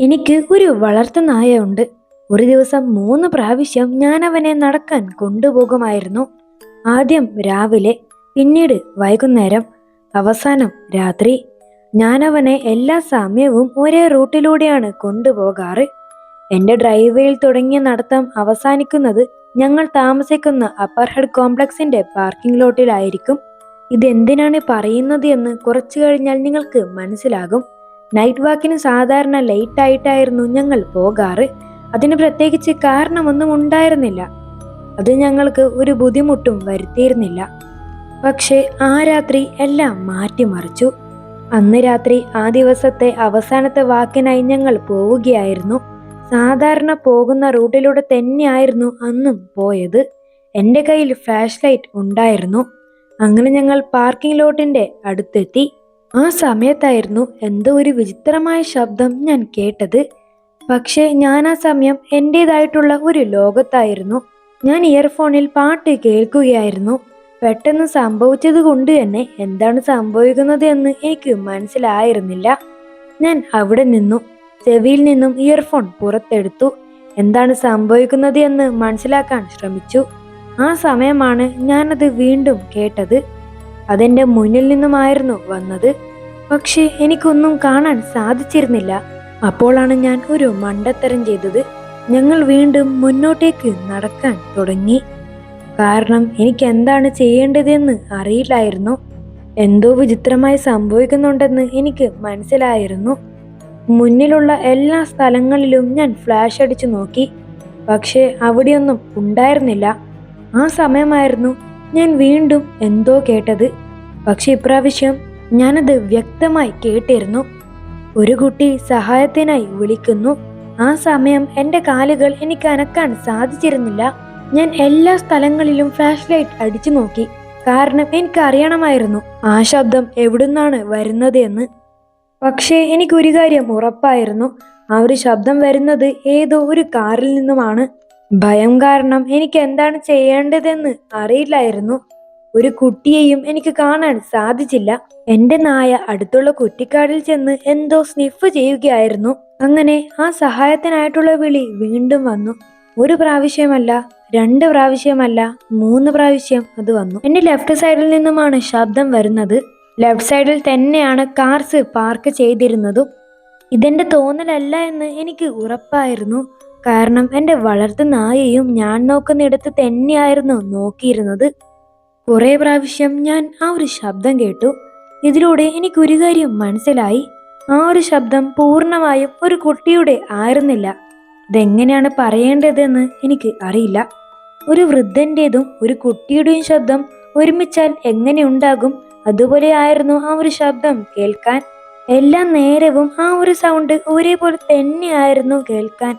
എനിക്ക് ഒരു വളർത്തു നായ ഉണ്ട്. ഒരു ദിവസം മൂന്ന് പ്രാവശ്യം ഞാൻ അവനെ നടക്കാൻ കൊണ്ടുപോകുമായിരുന്നു. ആദ്യം രാവിലെ പിന്നീട് വൈകുന്നേരം അവസാനം രാത്രി. ഞാൻ അവനെ എല്ലാ സമയവും ഒരേ റൂട്ടിലൂടെയാണ് കൊണ്ടുപോകാറ്. എന്റെ ഡ്രൈവേയിൽ തുടങ്ങിയ നടത്തം അവസാനിക്കുന്നത് ഞങ്ങൾ താമസിക്കുന്ന അപ്പർ ഹെഡ് കോംപ്ലക്സിന്റെ പാർക്കിംഗ് ലോട്ടിലായിരിക്കും ഇതെന്തിനാണ് പറയുന്നത് എന്ന് കുറച്ചു കഴിഞ്ഞാൽ നിങ്ങൾക്ക് മനസ്സിലാകും. നൈറ്റ് വാക്കിന് സാധാരണ ലേറ്റ് ആയിട്ടായിരുന്നു ഞങ്ങൾ പോകാറ്. അതിന് പ്രത്യേകിച്ച് കാരണമൊന്നും ഉണ്ടായിരുന്നില്ല. അത് ഞങ്ങൾക്ക് ഒരു ബുദ്ധിമുട്ടും വരുത്തിയിരുന്നില്ല. പക്ഷേ ആ രാത്രി എല്ലാം മാറ്റിമറിച്ചു. അന്ന് രാത്രി ആ ദിവസത്തെ അവസാനത്തെ വാക്കിനായി ഞങ്ങൾ പോവുകയായിരുന്നു. സാധാരണ പോകുന്ന റൂട്ടിലൂടെ തന്നെയായിരുന്നു അന്നും പോയത്. എന്റെ കയ്യിൽ ഫ്ലാഷ് ലൈറ്റ് ഉണ്ടായിരുന്നു. അങ്ങനെ ഞങ്ങൾ പാർക്കിംഗ് ലോട്ടിന്റെ അടുത്തെത്തി. ആ സമയത്തായിരുന്നു എന്തോ ഒരു വിചിത്രമായ ശബ്ദം ഞാൻ കേട്ടത്. പക്ഷേ ഞാൻ ആ സമയം എന്റെതായിട്ടുള്ള ഒരു ലോകത്തായിരുന്നു. ഞാൻ ഇയർഫോണിൽ പാട്ട് കേൾക്കുകയായിരുന്നു. പെട്ടെന്ന് സംഭവിച്ചത് കൊണ്ട് തന്നെ എന്താണ് സംഭവിക്കുന്നത് എന്ന് എനിക്ക് മനസ്സിലായിരുന്നില്ല. ഞാൻ അവിടെ നിന്നു. ചെവിയിൽ നിന്നും ഇയർഫോൺ പുറത്തെടുത്തു. എന്താണ് സംഭവിക്കുന്നത് എന്ന് മനസ്സിലാക്കാൻ ശ്രമിച്ചു. ആ സമയമാണ് ഞാനത് വീണ്ടും കേട്ടത്. അതെന്റെ മുന്നിൽ നിന്നുമായിരുന്നു വന്നത്. പക്ഷേ എനിക്കൊന്നും കാണാൻ സാധിച്ചിരുന്നില്ല. അപ്പോഴാണ് ഞാൻ ഒരു മണ്ടത്തരം ചെയ്തത്. ഞങ്ങൾ വീണ്ടും മുന്നോട്ടേക്ക് നടക്കാൻ തുടങ്ങി. കാരണം എനിക്ക് എന്താണ് ചെയ്യേണ്ടതെന്ന് അറിയില്ലായിരുന്നു. എന്തോ വിചിത്രമായി സംഭവിക്കുന്നുണ്ടെന്ന് എനിക്ക് മനസ്സിലായിരുന്നു. മുന്നിലുള്ള എല്ലാ സ്ഥലങ്ങളിലും ഞാൻ ഫ്ലാഷ് അടിച്ചു നോക്കി. പക്ഷേ അവിടെയൊന്നും ഉണ്ടായിരുന്നില്ല. ആ സമയമായിരുന്നു ഞാൻ വീണ്ടും എന്തോ കേട്ടത്. പക്ഷെ ഇപ്രാവശ്യം ഞാനത് വ്യക്തമായി കേട്ടിരുന്നു. ഒരു കുട്ടി സഹായത്തിനായി വിളിക്കുന്നു. ആ സമയം എന്റെ കാലുകൾ എനിക്ക് അനക്കാൻ സാധിച്ചിരുന്നില്ല. ഞാൻ എല്ലാ സ്ഥലങ്ങളിലും ഫ്ലാഷ് ലൈറ്റ് അടിച്ചു നോക്കി. കാരണം എനിക്ക് അറിയണമായിരുന്നു ആ ശബ്ദം എവിടുന്നാണ് വരുന്നത് എന്ന് പക്ഷേ എനിക്കൊരു കാര്യം ഉറപ്പായിരുന്നു. ആ ഒരു ശബ്ദം വരുന്നത് ഏതോ ഒരു കാറിൽ നിന്നുമാണ്. ഭയം കാരണം എനിക്ക് എന്താണ് ചെയ്യേണ്ടതെന്ന് അറിയില്ലായിരുന്നു. ഒരു കുട്ടിയെയും എനിക്ക് കാണാൻ സാധിച്ചില്ല. എന്റെ നായ അടുത്തുള്ള കുറ്റിക്കാടിൽ ചെന്ന് എന്തോ സ്നിഫ് ചെയ്യുകയായിരുന്നു. അങ്ങനെ ആ സഹായത്തിനായിട്ടുള്ള വിളി വീണ്ടും വന്നു. ഒരു പ്രാവശ്യമല്ല രണ്ട് പ്രാവശ്യമല്ല മൂന്ന് പ്രാവശ്യം അത് വന്നു. എന്റെ ലെഫ്റ്റ് സൈഡിൽ നിന്നുമാണ് ശബ്ദം വരുന്നത്. ലെഫ്റ്റ് സൈഡിൽ തന്നെയാണ് കാർസ് പാർക്ക് ചെയ്തിരുന്നതും. ഇതെന്റെ തോന്നലല്ല എന്ന് എനിക്ക് ഉറപ്പായിരുന്നു. കാരണം എന്റെ വളർത്തു നായയും ഞാൻ നോക്കുന്നിടത്ത് തന്നെയായിരുന്നു നോക്കിയിരുന്നത്. കുറേ പ്രാവശ്യം ഞാൻ ആ ഒരു ശബ്ദം കേട്ടു. ഇതിലൂടെ എനിക്കൊരു കാര്യം മനസ്സിലായി. ആ ഒരു ശബ്ദം പൂർണമായും ഒരു കുട്ടിയുടെ ആയിരുന്നില്ല. ഇതെങ്ങനെയാണ് പറയേണ്ടതെന്ന് എനിക്ക് അറിയില്ല. ഒരു വൃദ്ധന്റെതും ഒരു കുട്ടിയുടെയും ശബ്ദം ഒരുമിച്ചാൽ എങ്ങനെ ഉണ്ടാകും? അതുപോലെ ആയിരുന്നു ആ ഒരു ശബ്ദം കേൾക്കാൻ. എല്ലാ നേരവും ആ ഒരു സൗണ്ട് ഒരേപോലെ തന്നെയായിരുന്നു കേൾക്കാൻ.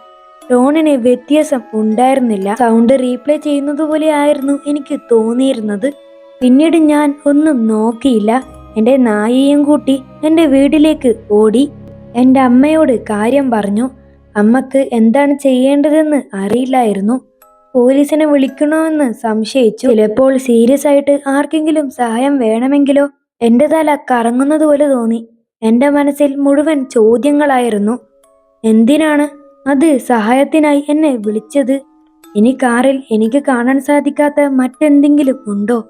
ടോണിന് വ്യത്യാസം ഉണ്ടായിരുന്നില്ല. സൗണ്ട് റീപ്ലേ ചെയ്യുന്നത് പോലെ ആയിരുന്നു എനിക്ക് തോന്നിയിരുന്നത്. പിന്നീട് ഞാൻ ഒന്നും നോക്കിയില്ല. എന്റെ നായയും കൂട്ടി എന്റെ വീട്ടിലേക്ക് ഓടി. എന്റെ അമ്മയോട് കാര്യം പറഞ്ഞു. അമ്മയ്ക്ക് എന്താണ് ചെയ്യേണ്ടതെന്ന് അറിയില്ലായിരുന്നു. പോലീസിനെ വിളിക്കണമെന്ന് സംശയിച്ചു. ചിലപ്പോൾ സീരിയസ് ആയിട്ട് ആർക്കെങ്കിലും സഹായം വേണമെങ്കിലോ? എന്റെ തല കറങ്ങുന്നത് പോലെ തോന്നി. എന്റെ മനസ്സിൽ മുഴുവൻ ചോദ്യങ്ങളായിരുന്നു. എന്തിനാണ് അത് സഹായത്തിനായി എന്നെ വിളിച്ചത്. ഇനി കാറിൽ എനിക്ക് കാണാൻ സാധിക്കാത്ത മറ്റെന്തെങ്കിലും ഉണ്ടോ?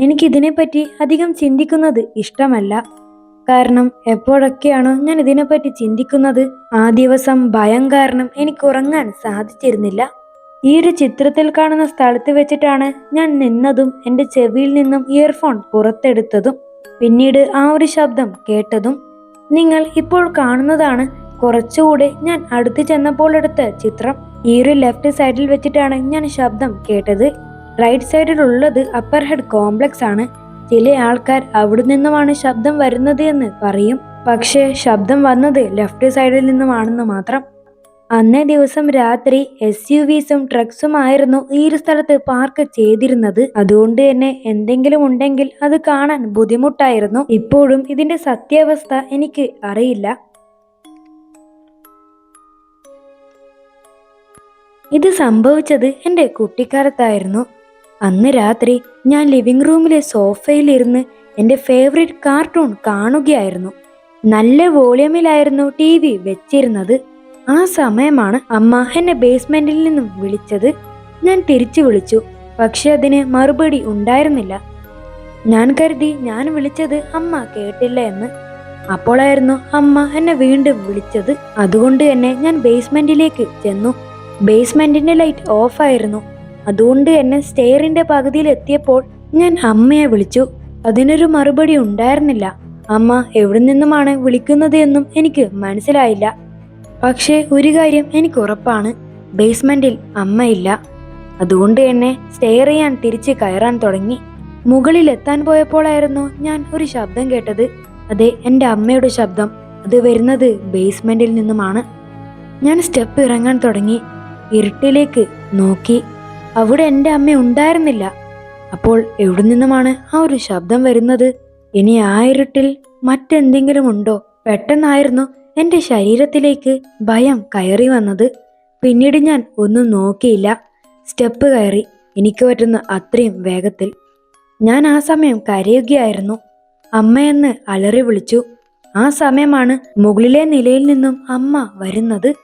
എനിക്കിതിനെപ്പറ്റി അധികം ചിന്തിക്കുന്നത് ഇഷ്ടമല്ല. കാരണം എപ്പോഴൊക്കെയാണ് ഞാൻ ഇതിനെപ്പറ്റി ചിന്തിക്കുന്നത്? ആ ദിവസം ഭയം കാരണം എനിക്ക് ഉറങ്ങാൻ സാധിച്ചിരുന്നില്ല. ഈ ഒരു ചിത്രത്തിൽ കാണുന്ന സ്ഥലത്ത് വെച്ചിട്ടാണ് ഞാൻ നിന്നതും എന്റെ ചെവിയിൽ നിന്നും ഇയർഫോൺ പുറത്തെടുത്തതും. പിന്നീട് ആ ഒരു ശബ്ദം കേട്ടതും. നിങ്ങൾ ഇപ്പോൾ കാണുന്നതാണ് കുറച്ചുകൂടെ ഞാൻ അടുത്ത് ചെന്നപ്പോൾ എടുത്ത ചിത്രം. ഈ ഒരു ലെഫ്റ്റ് സൈഡിൽ വെച്ചിട്ടാണ് ഞാൻ ശബ്ദം കേട്ടത്. റൈറ്റ് സൈഡിലുള്ളത് അപ്പർ ഹെഡ് കോംപ്ലക്സ് ആണ്. ചില ആൾക്കാർ അവിടെ നിന്നുമാണ് ശബ്ദം വരുന്നത് എന്ന് പറയും. പക്ഷേ ശബ്ദം വന്നത് ലെഫ്റ്റ് സൈഡിൽ നിന്നുമാണെന്ന് മാത്രം. അന്നേ ദിവസം രാത്രി എസ് യു വിസും ട്രക്സും ആയിരുന്നു ഈ ഒരു സ്ഥലത്ത് പാർക്ക് ചെയ്തിരുന്നത്. അതുകൊണ്ട് തന്നെ എന്തെങ്കിലും ഉണ്ടെങ്കിൽ അത് കാണാൻ ബുദ്ധിമുട്ടായിരുന്നു. ഇപ്പോഴും ഇതിന്റെ സത്യാവസ്ഥ എനിക്ക് അറിയില്ല. ഇത് സംഭവിച്ചത് എന്റെ കുട്ടിക്കാലത്തായിരുന്നു. അന്ന് രാത്രി ഞാൻ ലിവിംഗ് റൂമിലെ സോഫയിലിരുന്ന് എന്റെ ഫേവറേറ്റ് കാർട്ടൂൺ കാണുകയായിരുന്നു. നല്ല വോളിയമിലായിരുന്നു ടി വി വെച്ചിരുന്നത്. ആ സമയമാണ് അമ്മ എന്നെ ബേസ്മെന്റിൽ നിന്നും വിളിച്ചത്. ഞാൻ തിരിച്ചു വിളിച്ചു. പക്ഷെ അതിന് മറുപടി ഉണ്ടായിരുന്നില്ല. ഞാൻ കരുതി ഞാൻ വിളിച്ചത് അമ്മ കേട്ടില്ല എന്ന്. അപ്പോളായിരുന്നു അമ്മ എന്നെ വീണ്ടും വിളിച്ചത്. അതുകൊണ്ട് തന്നെ ഞാൻ ബേസ്മെന്റിലേക്ക് ചെന്നു. ബേസ്മെന്റിന്റെ ലൈറ്റ് ഓഫായിരുന്നു അതുകൊണ്ട് എന്നെ സ്റ്റെയറിന്റെ പകുതിയിൽ എത്തിയപ്പോൾ ഞാൻ അമ്മയെ വിളിച്ചു. അതിനൊരു മറുപടി ഉണ്ടായിരുന്നില്ല. അമ്മ എവിടെ നിന്നുമാണ് വിളിക്കുന്നത് എന്നും എനിക്ക് മനസ്സിലായില്ല. പക്ഷേ ഒരു കാര്യം എനിക്ക് ഉറപ്പാണ്. ബേസ്മെന്റിൽ അമ്മയില്ല അതുകൊണ്ട് എന്നെ സ്റ്റെയർ ചെയ്യാൻ തിരിച്ച് കയറാൻ തുടങ്ങി. മുകളിൽ എത്താൻ പോയപ്പോഴായിരുന്നു ഞാൻ ഒരു ശബ്ദം കേട്ടത്. അതെ എന്റെ അമ്മയുടെ ശബ്ദം. അത് വരുന്നത് ബേസ്മെന്റിൽ നിന്നുമാണ്. ഞാൻ സ്റ്റെപ്പ് ഇറങ്ങാൻ തുടങ്ങി. ഇരുട്ടിലേക്ക് നോക്കി. അവിടെ എന്റെ അമ്മ ഉണ്ടായിരുന്നില്ല. അപ്പോൾ എവിടെ നിന്നുമാണ് ആ ഒരു ശബ്ദം വരുന്നത്? ഇനി ആ ഇരുട്ടിൽ മറ്റെന്തെങ്കിലും ഉണ്ടോ? പെട്ടെന്നായിരുന്നു എന്റെ ശരീരത്തിലേക്ക് ഭയം കയറി വന്നത്. പിന്നീട് ഞാൻ ഒന്നും നോക്കിയില്ല. സ്റ്റെപ്പ് കയറി. എനിക്ക് പറ്റുന്ന അത്രയും വേഗത്തിൽ. ഞാൻ ആ സമയം കരയുകയായിരുന്നു. അമ്മയെന്ന് അലറി വിളിച്ചു. ആ സമയമാണ് മുകളിലെ നിലയിൽ നിന്നും അമ്മ വരുന്നത്.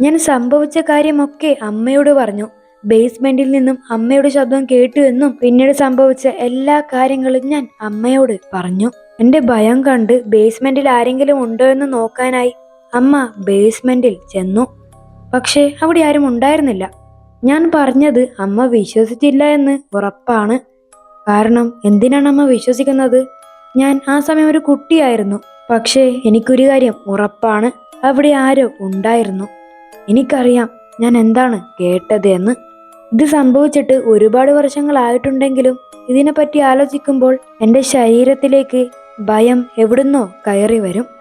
ഞാൻ സംഭവിച്ച കാര്യമൊക്കെ അമ്മയോട് പറഞ്ഞു. ബേസ്മെന്റിൽ നിന്നും അമ്മയുടെ ശബ്ദം കേട്ടു എന്നും പിന്നീട് സംഭവിച്ച എല്ലാ കാര്യങ്ങളും ഞാൻ അമ്മയോട് പറഞ്ഞു. എന്റെ ഭയം കണ്ട് ബേസ്മെന്റിൽ ആരെങ്കിലും ഉണ്ടോ എന്ന് നോക്കാനായി അമ്മ ബേസ്മെന്റിൽ ചെന്നു. പക്ഷേ അവിടെ ആരും ഉണ്ടായിരുന്നില്ല. ഞാൻ പറഞ്ഞത് അമ്മ വിശ്വസിച്ചില്ല എന്ന് ഉറപ്പാണ്. കാരണം എന്തിനാണ് അമ്മ വിശ്വസിക്കുന്നത്? ഞാൻ ആ സമയം ഒരു കുട്ടിയായിരുന്നു. പക്ഷേ എനിക്കൊരു കാര്യം ഉറപ്പാണ്. അവിടെ ആരോ ഉണ്ടായിരുന്നു. എനിക്കറിയാം ഞാൻ എന്താണ് കേട്ടത് എന്ന് ഇത് സംഭവിച്ചിട്ട് ഒരുപാട് വർഷങ്ങളായിട്ടുണ്ടെങ്കിലും ഇതിനെപ്പറ്റി ആലോചിക്കുമ്പോൾ എന്റെ ശരീരത്തിലേക്ക് ഭയം എവിടുന്നോ കയറി വരും.